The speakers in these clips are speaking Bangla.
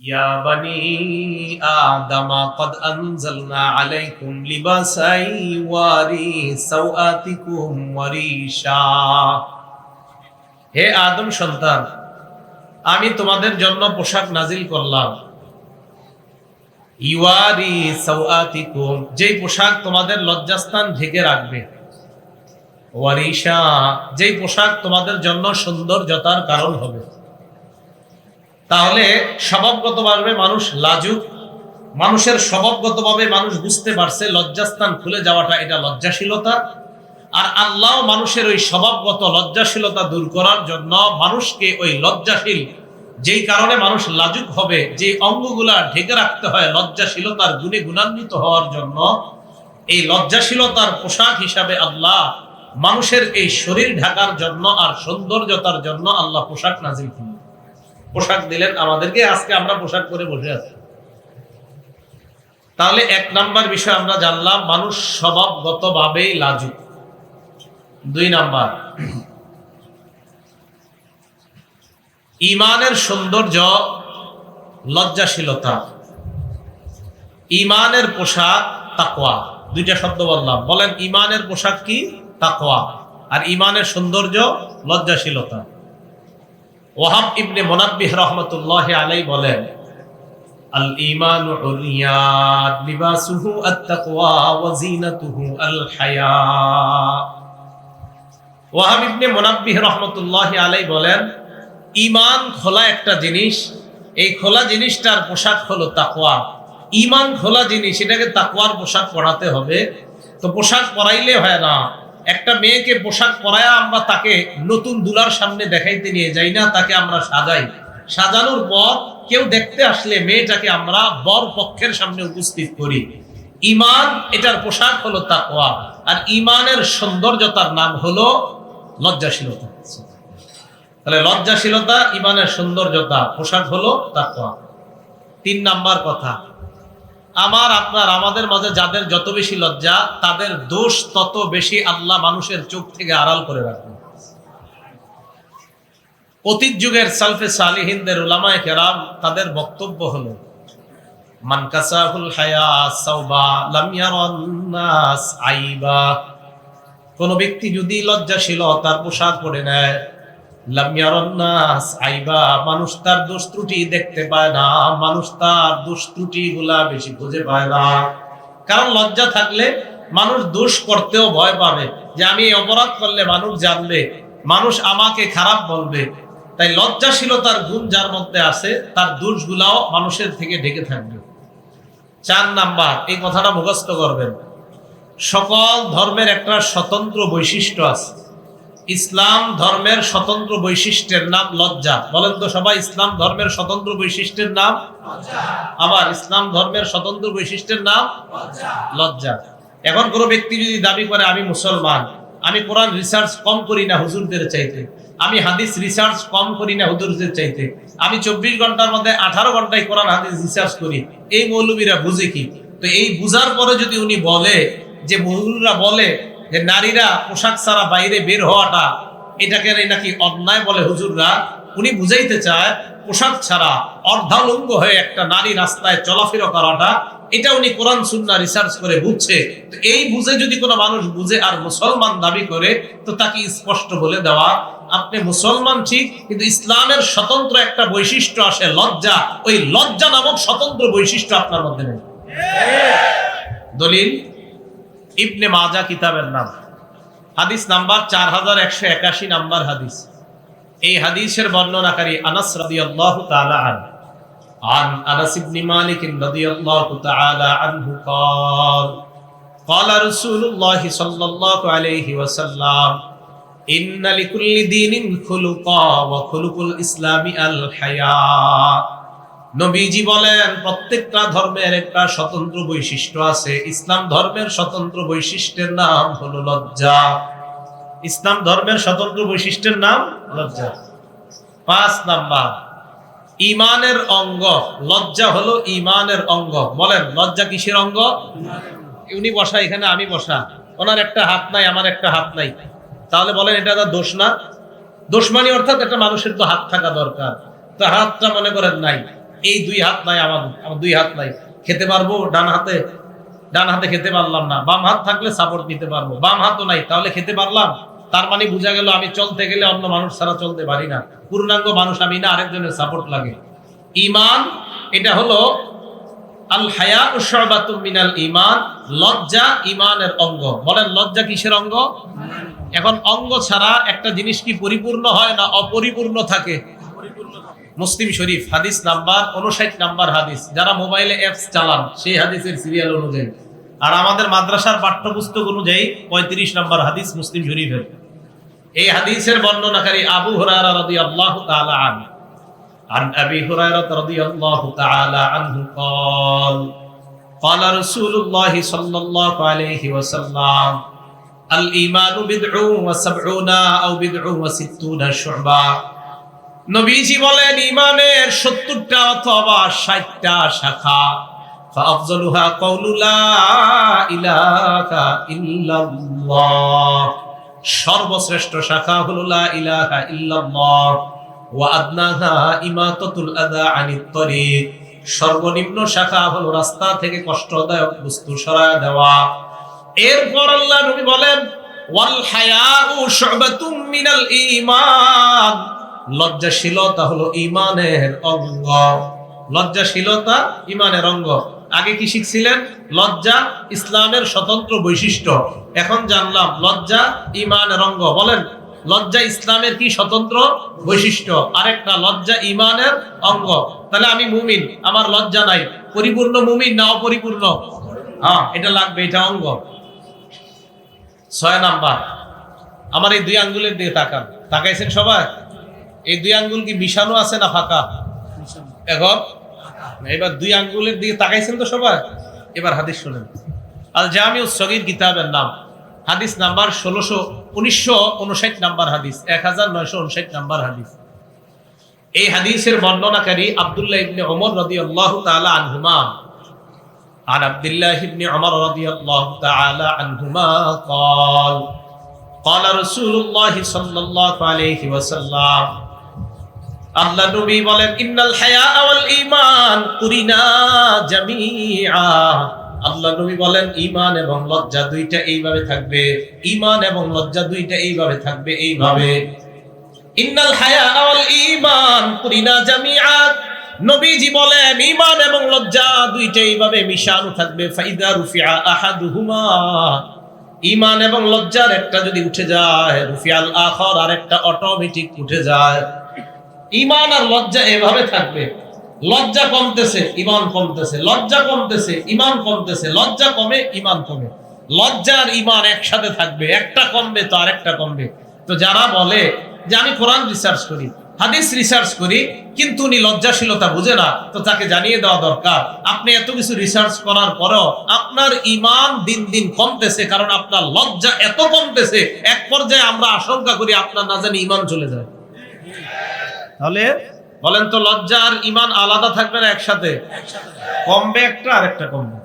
يا بني آدم قد أنزلنا عليكم لباسا يواري سوآتكم وريشا হে আদম সন্তান আমি তোমাদের জন্য পোশাক নাজিল করলাম ইওয়ারি সাওয়াতিকুম যেই পোশাক তোমাদের লজ্জাস্থান ঢেকে রাখবে ওয়ারিশা যেই পোশাক তোমাদের জন্য সৌন্দর্যতার কারণ হবে তাহলে স্বভাবগতভাবে মানুষ লাজুক, মানুষের স্বভাবগতভাবে মানুষ বুঝতে পারছে লজ্জাস্থান খুলে যাওয়াটা এটা লজ্জাশীলতা। আর আল্লাহ মানুষের ওই স্বভাবগত লজ্জাশীলতা দূর করার জন্য মানুষকে ওই লজ্জাশীল, যেই কারণে মানুষ লাজুক হবে, যে অঙ্গগুলা ঢেকে রাখতে হয় লজ্জাশীলতার গুণে গুণান্বিত হওয়ার জন্য, এই লজ্জাশীলতার পোশাক হিসাবে আল্লাহ মানুষের এই শরীর ঢাকার জন্য আর সৌন্দর্যতার জন্য আল্লাহ পোশাক নাজিল পোশাক দিলেন, আমাদেরকে আজকে আমরা পোশাক পরে বসে আছি। তাহলে এক নাম্বার বিষয় আমরা জানলাম, মানুষ স্বভাবগতভাবেই লাজুক। দুই নাম্বার, ইমানের সৌন্দর্য লজ্জাশীলতা। ইমানের পোশাক তাকোয়া দুইটা শব্দ বললাম। বলেন, ইমানের পোশাক কি? তাকওয়া। আর ইমানের সৌন্দর্য লজ্জাশীলতা। ওহাব ইবনে মোনাব্বিহ রহমতুল্লাহ আলাই বলেন, আল ইমান উলিয়াত লিবাসুহু আত-তাকওয়া ওয়া বলেন ইমান খোলা একটা জিনিস, এই খোলা জিনিসটার পোশাক হলো তাকওয়া। ইমান খোলা জিনিস, এটাকে তাকওয়ার পোশাক পরাতে হবে। তো পোশাক পরাইলে হয় না একটা মেয়েকে পোশাক পরায়া আমরা তাকে নতুন দুলার সামনে দেখাইতে নিয়ে যাই না, তাকে আমরা সাজাই। সাজানোর পর কেউ দেখতে আসলে মেয়েটাকে আমরা বর পক্ষের সামনে উপস্থিত করি। ইমান, এটার পোশাক হলো তাকওয়া। আর ইমানের সৌন্দর্যতার নাম হলো লজ্জাশীলতা। তাহলে লজ্জাশীলতা, ইমানের সৌন্দর্যতা, পোশাক হলো তাকওয়া। তিন নাম্বার কথা আমার, আপনার, আমাদের মাঝে যাদের যত বেশি লজ্জা, তাদের দোষ তত বেশি আল্লাহ মানুষের চোখ থেকে আড়াল করে রাখবে অতীত যুগের সালফে সালিহিনদের উলামায়ে কেরাম, তাদের বক্তব্য হলো কোন ব্যক্তি যদি লজ্জাশীল তার পোশাক পরে নেয় মানুষ তার দোষ ত্রুটি দেখতে পায় না, মানুষ তার দোষ ত্রুটি গুলা বেশি খুঁজে পায় না। কারণ লজ্জা থাকলে মানুষ দোষ করতেও ভয় পাবে যে আমি অপরাধ করলে মানুষ জানবে, মানুষ আমাকে খারাপ বলবে। তাই লজ্জাশীলতার গুণ যার মধ্যে আছে, তার দোষগুলাও মানুষের থেকে ঢেকে থাকবে। চার নাম্বার, এই কথাটা মুখস্থ করবেন। সকল ধর্মের একটা স্বতন্ত্র বৈশিষ্ট্য আছে। ইসলাম ধর্মের স্বতন্ত্র বৈশিষ্ট্যের নাম লজ্জা। বলেন তো সবাই, ইসলাম ধর্মের স্বতন্ত্র বৈশিষ্ট্যের নাম আবার ইসলাম ধর্মের স্বতন্ত্র বৈশিষ্ট্যের নাম লজ্জা। এখন কোনো ব্যক্তি যদি দাবি করে, আমি মুসলমান, আমি কোরআন রিসার্চ কম করি না হুজুরদের চাইতে, আমি হাদিস রিসার্চ কম করি না হুজুরদের চাইতে, আমি চব্বিশ ঘণ্টার মধ্যে আঠারো ঘন্টায় কোরআন হাদিস রিসার্চ করি, এই মৌলবীরা বুঝে কি? তো এই বুঝার পরে যদি উনি বলে যে মৌলরা বলে যে নারীরা পোশাক ছাড়া বাইরে বের হওয়াটা এটাকে নাকি অন্যায় বলে হুজুররা। উনি বুঝাইতে চায় পোশাক ছাড়া অর্ধালঙ্গ হয়ে একটা নারী রাস্তায় চলাফেরা করাটা এটা উনি কোরআন সুন্না রিসার্চ করে বুঝছে। তো এই বুঝে যদি কোনো মানুষ বুঝে আর মুসলমান দাবি করে তো তাকে স্পষ্ট বলে দেওয়া আপনি মুসলমান ঠিক কিন্তু ইসলামের স্বতন্ত্র একটা বৈশিষ্ট্য আসে লজ্জা। ওই লজ্জা নামক স্বতন্ত্র বৈশিষ্ট্য আপনার মধ্যে নেই। দলিল? ইবনে মাজা কিতাবের নাম হাদিস নাম্বার চার হাজার একশো একাশি নাম্বার হাদিস এই হাদিসের বর্ণনাকারী আনাস রাদিয়াল্লাহু তাআলা আন عن انس بن مالك رضي الله تعالى عنه قال قال رسول الله صلى الله عليه وسلم ان لكل دين خلقا وخلق الاسلام الحياء নবীজি বলেন, প্রত্যেকটা ধর্মের একটা স্বতন্ত্র বৈশিষ্ট্য আছে। ইসলাম ধর্মের স্বতন্ত্র বৈশিষ্ট্যের নাম হলো লজ্জা। ইসলাম ধর্মের স্বতন্ত্র বৈশিষ্ট্যের নাম লজ্জা। পাঁচ নাম্বার, ইমানের অঙ্গ। লজ্জা হলো ইমানের অঙ্গ। বলেন, লজ্জা কিসের অঙ্গ? উনি বসা, এখানে আমি বসা। ওনার একটা হাত নাই, আমার একটা হাত নাই। তাহলে বলেন, এটা তার দোষ না? দোষ মানে অর্থাৎ একটা মানুষের তো হাত থাকা দরকার। তো হাতটা মনে করেন নাই। এই দুই হাত নাই আমার আমার দুই হাত নাই। খেতে পারব? ডান হাতে? ডান হাতে খেতে পারলাম না। বাম হাত থাকলে সাপোর্ট নিতে পারব। বাম হাতও নাই, তাহলে খেতে পারলাম। তার মানে বোঝা গেল আমি চলতে গেলে অন্য মানুষ ছাড়া চলতে পারি না। পূর্ণাঙ্গ মানুষ আমি না, আরেকজনের সাপোর্ট লাগে। ইমান এটা হলো আল হায়া উসবাতুম মিনাল ইমান লজ্জা ইমানের অঙ্গ। বলেন, লজ্জা কিসের অঙ্গ? এখন অঙ্গ ছাড়া একটা জিনিস কি পরিপূর্ণ হয় না অপরিপূর্ণ থাকে? মুসলিম শরীফ হাদিস নাম্বার উনষাট নাম্বার হাদিস যারা মোবাইলে অ্যাপস চালান সেই হাদিসের সিরিয়াল অনুযায়ী আর আমাদের মাদ্রাসার পাঠ্যপুস্তক অনুযায়ী পঁয়ত্রিশ নাম্বার হাদিস মুসলিম শরীফের এই হাদিসের বর্ণনাকারী আবু হুরায়রা রাদিয়াল্লাহু তাআলা আনহু عن أبي هريرة رضي الله تعالى عنه قال قال رسول الله صلى الله عليه وسلم الإيمان بضع وسبعون أو بضع وستون شعبة নবীজি বলেন ইমানের সত্তরটা অথবা ষাটটা শাখা। কৌলুলা সর্বশ্রেষ্ঠ শাখা হলো সর্বনিম্ন শাখা হলো রাস্তা থেকে কষ্টদায়ক বস্তু সরা দেওয়া। এরপর আল্লাহ নবী বলেন, ওয়াল হায়া শুবাতুম লজ্জাশীলতা হলো ঈমানের অঙ্গ। লজ্জাশীলতা ঈমানের অঙ্গ। আগে কি শিখছিলেন? লজ্জা ইসলামের স্বতন্ত্র বৈশিষ্ট্য। এখন জানলাম, লজ্জা ঈমানের অঙ্গ। বলেন, লজ্জা ইসলামের কি স্বতন্ত্র বৈশিষ্ট্য? আরেকটা, লজ্জা ইমানের অঙ্গ। তাহলে আমি মুমিন, আমার লজ্জা নাই। পরিপূর্ণ মুমিন না অপরিপূর্ণ? হ্যাঁ এটা লাগবে, এটা অঙ্গ। ছয় নাম্বার, আমার এই দুই আঙ্গুলের দিকে তাকান। তাকাইছেন সবাই? এই দুই আঙ্গুল কি মিশানো আছে না ফাঁকা এখন এবার দুই আঙ্গুলের দিকে তাকাইছেন তো সবাই এবার হাদিস শুনেন আল জামিউ সগির কিতাবের নাম হাদিস নাম্বার ষোলোশো উনিশশো উনষাট নাম্বার হাদিস এক হাজার নয়শো উনষাট নাম্বার হাদিস এই হাদিসের বর্ণনাকারী আব্দুল্লাহ ইবনে ওমর রাদিয়াল্লাহু তাআলা আনহুমা عن عبد الله بن عمر رضي الله تعالى عنهما قال قال رسول الله صلى الله عليه وسلم আল্লাহ নবী বলেন, ইন্নাল হায়া ওয়াল ঈমান কুরিনা জামিআ। আল্লাহ নবী বলেন, ঈমান এবং লজ্জা দুইটা এইভাবে থাকবে, ঈমান এবং লজ্জা দুইটা এইভাবে থাকবে, এইভাবে। ইন্নাল হায়া ওয়াল ঈমান কুরিনা জামিআ। নবীজি বলেন, ঈমান এবং লজ্জা দুইটা এইভাবে মিশানো থাকবে, ফাইদা রুফিআ আহাদুহুমা। ঈমান এবং লজ্জার একটা যদি উঠে যায় রুফিয়াল আখর আর একটা অটোমেটিক উঠে যায়। ইমান আর লজ্জা এভাবে থাকবে। লজ্জা কমতেছে ইমান কমতেছে। লজ্জা কমতেছে ইমান কমতেছে। লজ্জা কমে ইমান কমে। লজ্জা আর ইমান একসাথে থাকবে। একটা কমবে তো আরেকটা কমবে। তো যারা বলে যে আমি কোরআন রিসার্চ করি, হাদিস রিসার্চ করি, কিন্তু উনি লজ্জাশীলতা বুঝে না, তো তাকে জানিয়ে দেওয়া দরকার, আপনি এত কিছু রিসার্চ করার পরেও আপনার ইমান দিন দিন কমতেছে, কারণ আপনার লজ্জা এত কমতেছে, এক পর্যায়ে আমরা আশঙ্কা করি আপনার না জানি ইমান চলে যায়। তাহলে বলেন তো লজ্জা আর ইমান আলাদা থাকবে না একসাথে? কমবে একটা আর একটা কমবে।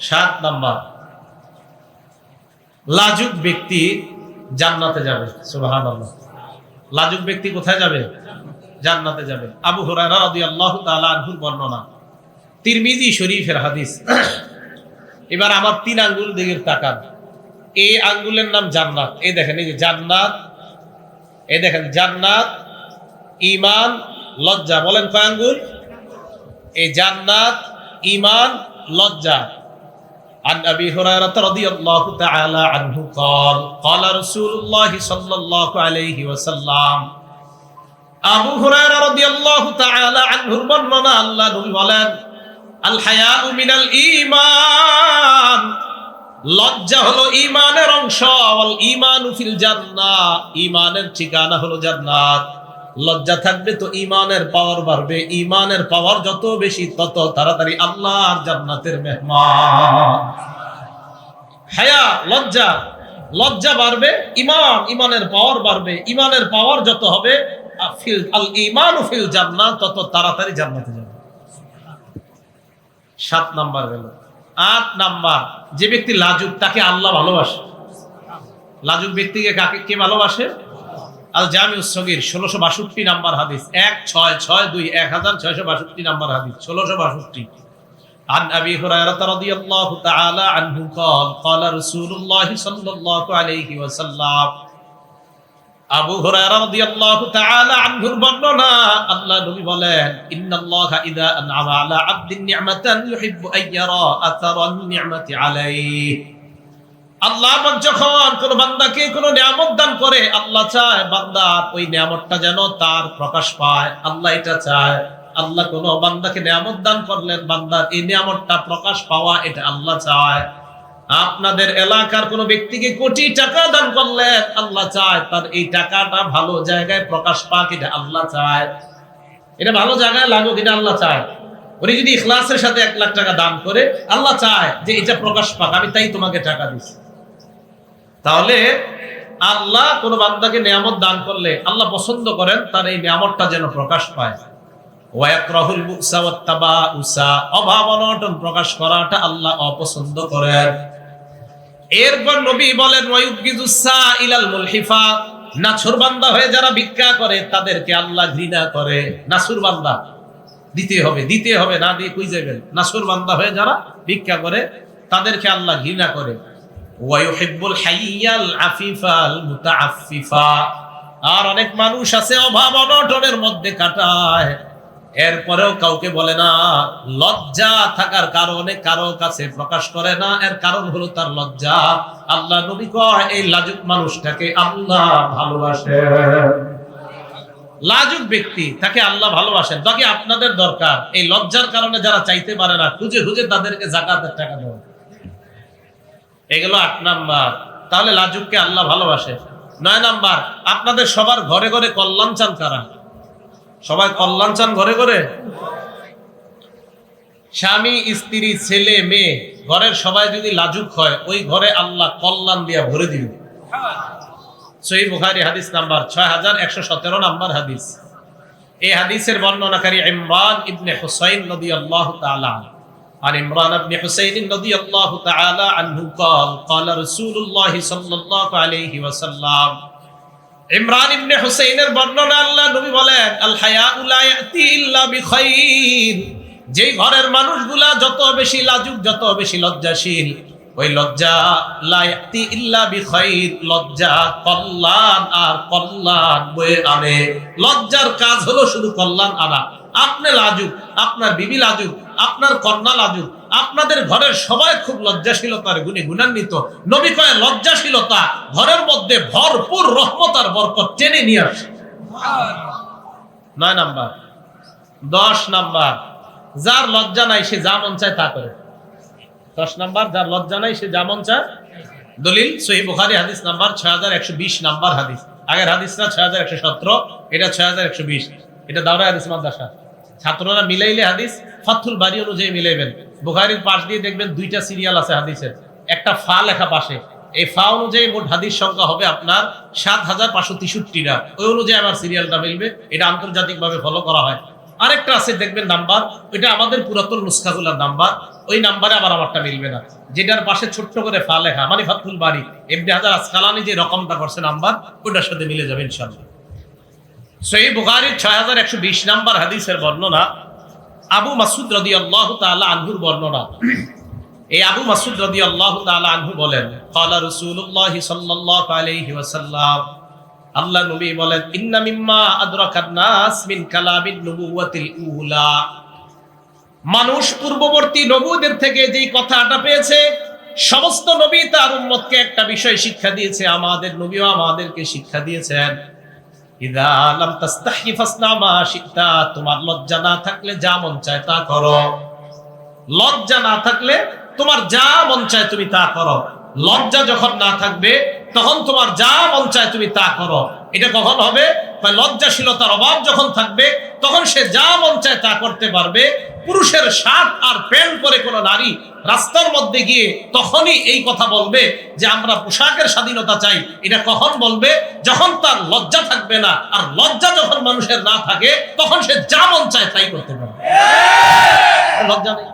সাত নাম্বার। লাজুক ব্যক্তি জান্নাতে যাবে, সুবহানাল্লাহ। লাজুক ব্যক্তি কোথায় যাবে? জান্নাতে যাবে। আবু হুরায়রা রাদিয়াল্লাহু তাআলা আনহুর বর্ণনা। তিরমিজি শরীফের হাদিস। এবার আমার তিন আঙ্গুল দিকে তাকান। এই আঙ্গুলের নাম জান্নাত। এই দেখেন, এই যে জান্নাত এই দেখেন জান্নাত ইমান লজ্জা বলেন কয় আঙ্গুল এই জান্নাত ইমান লজ্জা عن ابي هريره رضي الله تعالى عنه قال قال رسول الله صلى الله عليه وسلم আবু হুরায়রা রাদিয়াল্লাহু তাআলা আনহুর বর্ণনা আল্লাহ নবী বলেন আল হায়াউ মিনাল ঈমান লজ্জা হলো ঈমানের অংশ ওয়াল ঈমানু ফিল জান্নাহ ঈমানের ঠিকানা হলো জান্নাত লজ্জা থাকবে তো ইমানের পাওয়ার বাড়বে। ইমানের পাওয়ার যত বেশি, তত তাড়াতাড়ি আল্লাহর জান্নাতের মেহমান। হায়া, লজ্জা লজ্জা বাড়বে ইমান ইমানের পাওয়ার বাড়বে। ইমানের পাওয়ার যত হবে ফিল, আল ইমান ফিল জান্নাত, তত তাড়াতাড়ি জান্নাতে যাবে। সাত নাম্বার গেল। আট নাম্বার, যে ব্যক্তি লাজুক, তাকে আল্লাহ ভালোবাসে। লাজুক ব্যক্তিকে কাকে, কে ভালোবাসে? আল জামি উসগির ষোলোশো বাষট্টি নাম্বার হাদিস এক ছয় ছয় দুই এক হাজার ছয়শো বাষট্টি নাম্বার হাদিস ষোলোশো বাষট্টি عن ابي هريره رضي الله تعالى عنه قال قال رسول الله صلى الله عليه وسلم আবু হুরায়রা রাদিয়াল্লাহু তাআলা আনহুর বর্ণনা আল্লাহ নবী বলেন ইন্নাল্লাহা ইযা আনআমা আলা আবদিন নি'মাতান ইউহিব্বু আন ইয়ারা আথারান নি'মাতি আলাইহি আল্লাহ যখন কোন বান্দাকে কোন নিয়ামত দান করে, আল্লাহ চায় বান্দার ওই নিয়ামতটা যেন তার প্রকাশ পায়। আল্লাহ এটা চায়। আল্লাহ কোন বান্দাকে নিয়ামত দান করলেন বান্দার এই নিয়ামতটা প্রকাশ পাওয়া, এটা আল্লাহ চায়। আপনাদের এলাকার কোন ব্যক্তিকে কোটি টাকা দান করলেন আল্লাহ চায়, তার এই টাকাটা ভালো জায়গায় প্রকাশ পাক, এটা আল্লাহ চায়। এটা ভালো জায়গায় লাগুক, এটা আল্লাহ চায়। উনি যদি ইখলাসের সাথে এক লাখ টাকা দান করে, আল্লাহ চায় যে এটা প্রকাশ পাক, আমি তাই তোমাকে টাকা দিচ্ছি তাহলে আল্লাহ কোন বান্দাকে নিয়ামত দান করলে আল্লাহ পছন্দ করেন, তার এই নিয়ামতটা যেন প্রকাশ পায়। অভাব প্রকাশ করাটা আল্লাহ অপছন্দ করেন। এরপর নবী বলেন ইলাল মুলহিফা নাছুর বান্দা হয়ে যারা ভিক্ষা করে, তাদেরকে আল্লাহ ঘৃণা করে। নাছুর বান্দা, দিতে হবে দিতে হবে, না দিয়ে কই যাবেন নাছুর বান্দা হয়ে যারা ভিক্ষা করে, তাদেরকে আল্লাহ ঘৃণা করে। ওয়ায়ুহিব্বুল হাইয়াল আফিফাল মুতাআফফিফা আর অনেক মানুষ আছে অভাব অনটনের মধ্যে কাটায়। এরপরেও কাউকে বলে না, লজ্জা থাকার কারণে কারও কাছে প্রকাশ করে না। এর কারণ হলো তার লজ্জা। আল্লাহ নবী কয়, এই লাজুক মানুষটাকে আল্লাহ ভালোবাসে। লাজুক ব্যক্তি, তাকে আল্লাহ ভালোবাসেন। তাকে আপনাদের দরকার। এই লজ্জার কারণে যারা চাইতে পারে না, খুঁজে খুঁজে তাদেরকে জাকাতের টাকা দেওয়া। এগুলো আট নাম্বার। তাহলে লাজুককে আল্লাহ ভালোবাসে। নয় নাম্বার, আপনাদের সবার ঘরে ঘরে কল্যাণ চান কারা? সবাই কল্যাণ চান ঘরে ঘরে? স্বামী, স্ত্রী, ছেলে, মেয়ে, ঘরের সবাই যদি লাজুক হয়, ওই ঘরে আল্লাহ কল্যাণ দিয়া ভরে দিবে। সহি বুখারি হাদিস নাম্বার ছয় হাজার একশো সতেরো নাম্বার হাদিস। এই হাদিসের বর্ণনাকারী ইমরান ইবনে হুসাইন নদী আল্লাহ عن عمران بن حسين رضي الله تعالى عنه قال قال رسول الله صلى الله عليه وسلم ইমরান ইবনে হুসাইনের বর্ণনা আল্লাহ নবী বলেন আল হায়া লা ইয়াতি ইল্লা বিখাইর যেই ঘরের মানুষগুলা যত বেশি লাজুক যত বেশি লজ্জাশীল ওই লজ্জা লা ইয়াতি ইল্লা বিখাইর লজ্জা কল্যাণ আর কল্যাণ বয়ে আনে লজ্জার কাজ হলো শুধু কল্যাণ আনা আপনি লাজুক আপনার বিবি লাজুক আপনার কন্যা লাজুক, আপনাদের ঘরের সবাই খুব লজ্জাশীলতার গুণে গুণান্বিত। নবী কয়, লজ্জাশীলতা ঘরের মধ্যে ভরপুর রহমতার বরকত টেনে নিয়ে আসে। নয় নাম্বার, দশ নাম্বার, যার লজ্জা নাই সে যা মন চায় তা করে। দশ নাম্বার, যার লজ্জা নাই সে যা মন চায়। দলিল, সহি বুখারি হাদিস নাম্বার ছয় হাজার একশো বিশ নাম্বার হাদিস। আগের হাদিসটা ছয় হাজার একশো সতেরো, এটা ছয় হাজার একশো বিশ। এটা দাওরা হাদিস মাদ্রাসা। ছাত্ররা মিলাইলে হাদিস ফাথুল বাড়ি অনুযায়ী মিলাইবেন। বুখারির পাশ দিয়ে দেখবেন দুইটা সিরিয়াল আছে হাদিসের। একটা ফা লেখা পাশে। এই ফা অনুযায়ী মোট হাদিস সংখ্যা হবে আপনার সাত হাজার পাঁচশো তেষট্টিটা। ওই অনুযায়ী আমার সিরিয়ালটা মিলবে। এটা আন্তর্জাতিক ভাবে ফলো করা হয়। আরেকটা আছে, দেখবেন নাম্বার। ওইটা আমাদের পুরাতন নুস্খাগুলার নাম্বার। ওই নাম্বারে আবার আমারটা মিলবে না। যেটার পাশে ছোট্ট করে ফা লেখা মানে ফাতুল বাড়ি এমনি হাজার আসকালানি যে রকমটা করছে নাম্বার, ওইটার সাথে মিলে যাবে ইনশাল্লাহ সহি বুখারির ছয় হাজার একশো বিশ নাম্বার হাদিসের বর্ণনা আবু মাসুদ রদি আল্লাহ তাআলা আনহুর বর্ণনা। এই আবু মাসুদ রদি আল্লাহ তাআলা আনহু বলেন, ক্বালা রাসূলুল্লাহ সাল্লাল্লাহু আলাইহি ওয়াসাল্লাম। আল্লাহ নবী বলেন, ইন্না মিম্মা আদরাকান নাস মিন কালামিন নবুওয়াতিল উলা। মানুষ পূর্ববর্তী নবুদের থেকে যেই কথাটা পেয়েছে, সমস্ত নবী তার উম্মতকে একটা বিষয় শিক্ষা দিয়েছে, আমাদের নবীও আমাদেরকে শিক্ষা দিয়েছেন। তোমার লজ্জা না থাকলে যা মন চায় তা করো। লজ্জা না থাকলে তোমার যা মন চায় তুমি তা করো। লজ্জা যখন না থাকবে তখন তোমার যা মন চায় তুমি তা করো। এটা কখন হবে? লজ্জাশীলতার অভাব যখন থাকবে, তখন সে যা মন চায় তা করতে পারবে। পুরুষের শার্ট আর প্যান্ট পরে কোনো নারী রাস্তার মধ্যে গিয়ে তখনই এই কথা বলবে যে, আমরা পোশাকের স্বাধীনতা চাই। এটা কখন বলবে? যখন তার লজ্জা থাকবে না, আর লজ্জা যখন মানুষের না থাকে, তখন সে যা মন চায় তাই করতে পারবে। লজ্জা নেই।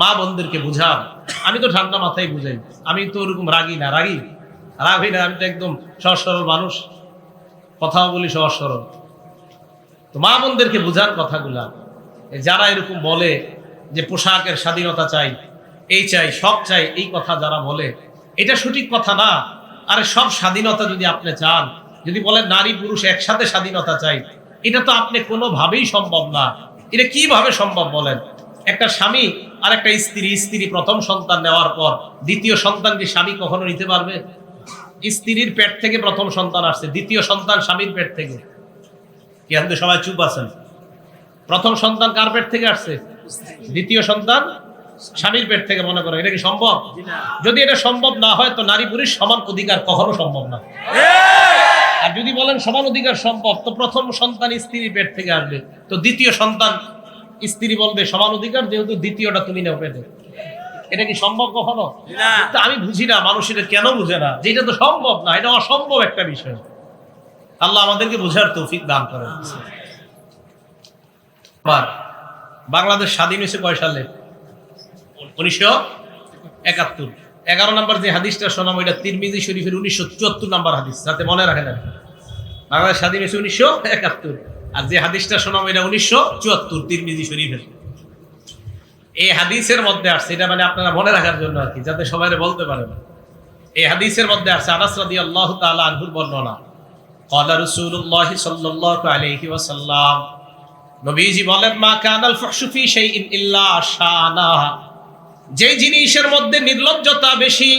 মা বোনদেরকে বুঝান আমি তো ঠান্ডা মাথায় বুঝাই। আমি তো ওরকম রাগি না। রাগি? রাগি না আমি তো একদম সহজ সরল মানুষ। কথাও বলি সহজ সরল তো মা বোনদেরকে বোঝার কথাগুলা যারা এরকম বলে যে পোশাকের স্বাধীনতা চাই, এই চাই, সব চাই, এই কথা যারা বলে, এটা সঠিক কথা না। আরে সব স্বাধীনতা যদি আপনি চান, যদি বলেন নারী পুরুষ একসাথে স্বাধীনতা চাই, এটা তো আপনি কোনোভাবেই সম্ভব না। এটা কীভাবে সম্ভব বলেন? একটা স্বামী আর একটা স্ত্রী স্ত্রী প্রথম সন্তান নেওয়ার পর দ্বিতীয় সন্তান কি স্বামী কখনো নিতে পারবে? স্ত্রীর পেট থেকে প্রথম সন্তান আসছে, দ্বিতীয় সন্তান স্বামীর পেট থেকে। কি আপনি সবাই চুপ আছেন? প্রথম সন্তান কার পেট থেকে আসছে? দ্বিতীয় সন্তান স্বামীর পেট থেকে মনে করো। এটা কি সম্ভব? যদি এটা সম্ভব না হয়, তো নারী পুরুষ সমান অধিকার কখনো সম্ভব না। আর যদি বলেন সমান অধিকার সম্ভব, তো প্রথম সন্তান স্ত্রীর পেট থেকে আসবে। তো দ্বিতীয় সন্তান স্ত্রী বলবে সমান অধিকার, যেহেতু দ্বিতীয়টা তুমি নেও পেটে এটা কি সম্ভব কখনো? তা আমি বুঝি না মানুষ এটা কেন বুঝে না? যে এটা তো সম্ভব না এটা অসম্ভব একটা বিষয়। আল্লাহ আমাদেরকে বোঝার তৌফিক দান করেন। বাংলাদেশ স্বাধীন হয়েছে কয় সালে? উনিশশো একাত্তর। এগারো নম্বর যে হাদিসটা শোনাম ওইটা তিরমিজি শরীফের উনিশশো চুয়াত্তর নম্বর হাদিস যাতে মনে রাখেন আর বাংলাদেশ স্বাধীন হয়েছে উনিশশো একাত্তর। আর যে হাদিসটা শোনাম এটা উনিশশো চুয়াত্তর তিরমিজি শরীফের। এই হাদিসের মধ্যে আসছে, এটা মানে আপনারা মনে রাখার জন্য আর কি, যাতে সবাই বলতে পারেন এই হাদিসের মধ্যে আসছে, আনাস রাদি আল্লাহ তালা আনহুর বর্ণনা কলা রসুল্লাহ সাল্লাহ আলহি ওয়াসাল্লাম, নবীজি বলেন, মা কানাল ফসুফি সেই ইল্লা শানা। যেই জিনিসের মধ্যে নির্লজ্জতা বেশি,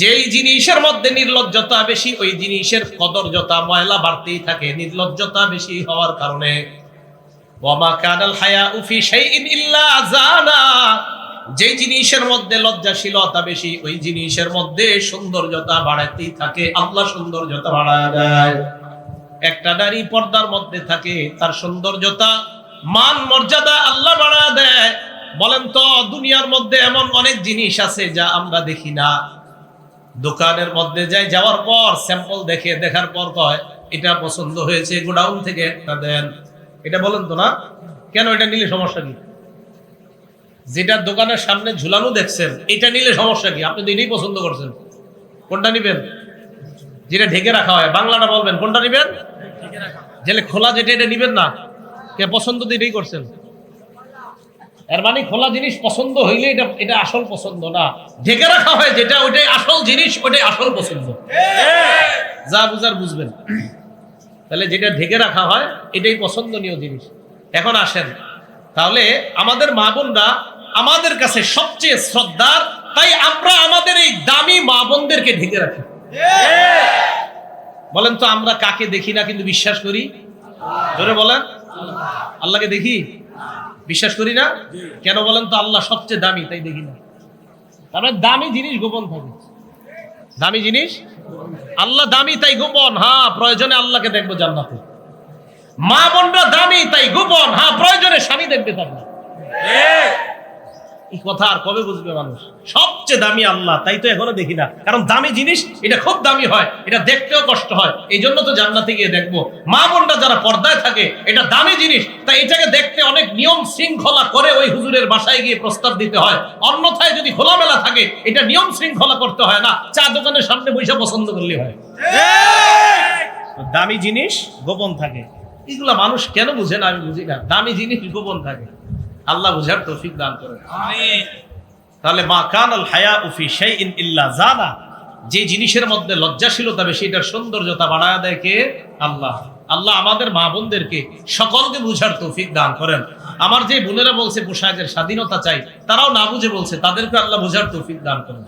যেই জিনিসের মধ্যে নির্লজ্জতা বেশি, ওই জিনিসের কদরজতা ময়লা বাড়তেই থাকে, নির্লজ্জতা বেশি হওয়ার কারণে। ওয়ামা কানাল হায়া উফি শাইইন ইল্লা জানা যেই জিনিসের মধ্যে লজ্জাশীলতা বেশি, ওই জিনিসের মধ্যে সৌন্দর্যতা বাড়াতেই থাকে, আল্লাহ সৌন্দর্যতা বাড়ায় দেয়। একটা নারী পর্দার মধ্যে থাকে, তার সৌন্দর্যতা, মান, মর্যাদা আল্লাহ বাড়া দেয়। বলেন তো, দুনিয়ার মধ্যে এমন অনেক জিনিস আছে যা আমরা দেখি না। দোকানের মধ্যে যাই, যাওয়ার পর স্যাম্পল দেখে, দেখার পর কয়, এটা পছন্দ হয়েছে, গোডাউন থেকে একটা দেন। এটা বলেন তো না? কেন এটা নিলে সমস্যা কি? যেটা দোকানের সামনে ঝুলানো দেখছেন, এটা নিলে সমস্যা কি? আপনি তো পছন্দ করছেন। কোনটা নিবেন? যেটা ঢেকে রাখা হয়, বাংলাটা বলবেন। কোনটা নিবেন? জেলে খোলা যেটা, এটা নিবেন না। কে পছন্দ তো এটাই করছেন। এর মানে খোলা জিনিস পছন্দ হইলে এটা এটা আসল পছন্দ না। ঢেকে রাখা হয় যেটা, ওইটাই আসল জিনিস, ওইটাই আসল পছন্দ। যা বুঝার বুঝবেন। তাহলে যেটা ঢেকে রাখা হয়, এটাই পছন্দনীয় জিনিস। এখন আসেন। তাহলে আমাদের মা বোনরা আমাদের কাছে সবচেয়ে শ্রদ্ধার, তাই আমরা আমাদের এই দামি মা বোনদেরকে ঢেকে রাখি। বলেন তো আমরা কাকে দেখি না কিন্তু বিশ্বাস করি? ধরে বলেন। আল্লাহকে দেখি? বিশ্বাস করি না? কেন বলেন তো আল্লাহ সবচেয়ে দামি, তাই দেখি না। তারপরে দামি জিনিস গোপন থাকে। দামি জিনিস আল্লাহ দামি তাই গোপন হ্যাঁ প্রয়োজনে আল্লাহকে দেখব জান্নাতে। মা বোনরা দামি তাই গোপন হ্যাঁ প্রয়োজনে স্বামী দেখবে তার এই কথা আর কবে বুঝবে মানুষ? সবচেয়ে দামি আল্লাহ তাই তো এখনও দেখি না। কারণ দামি জিনিস এটা খুব দামি হয় এটা দেখতেও কষ্ট হয়। এই জন্য তো জান্নাতে গিয়ে দেখব। মা বোনটা যারা পর্দায় থাকে এটা দামি জিনিস তাই এটাকে দেখতে অনেক নিয়ম শৃঙ্খলা করে ওই হুজুরের বাসায় গিয়ে প্রস্তাব দিতে হয়। অন্যথায় যদি খোলামেলা থাকে এটা নিয়ম শৃঙ্খলা করতে হয় না। চা দোকানের সামনে বৈশা পছন্দ করলে হয়। দামি জিনিস গোপন থাকে। এগুলা মানুষ কেন বুঝে না? আমি বুঝি না। দামি জিনিস গোপন থাকে। আল্লাহ বুঝার তৌফিক দান করেন। তাহলে মা কান আল হায়া উফি সেই ইন ইল্লা জানা যে জিনিসের মধ্যে লজ্জাশীলতা বেশি, এটার সৌন্দর্যতা বাড়ায় দেয় কে? আল্লাহ। আল্লাহ আমাদের মা বোনদেরকে সকলকে বুঝার তৌফিক দান করেন। আমার যে বোনেরা বলছে পোশাকের স্বাধীনতা চাই, তারাও না বুঝে বলছে, তাদেরকে আল্লাহ বুঝার তৌফিক দান করেন।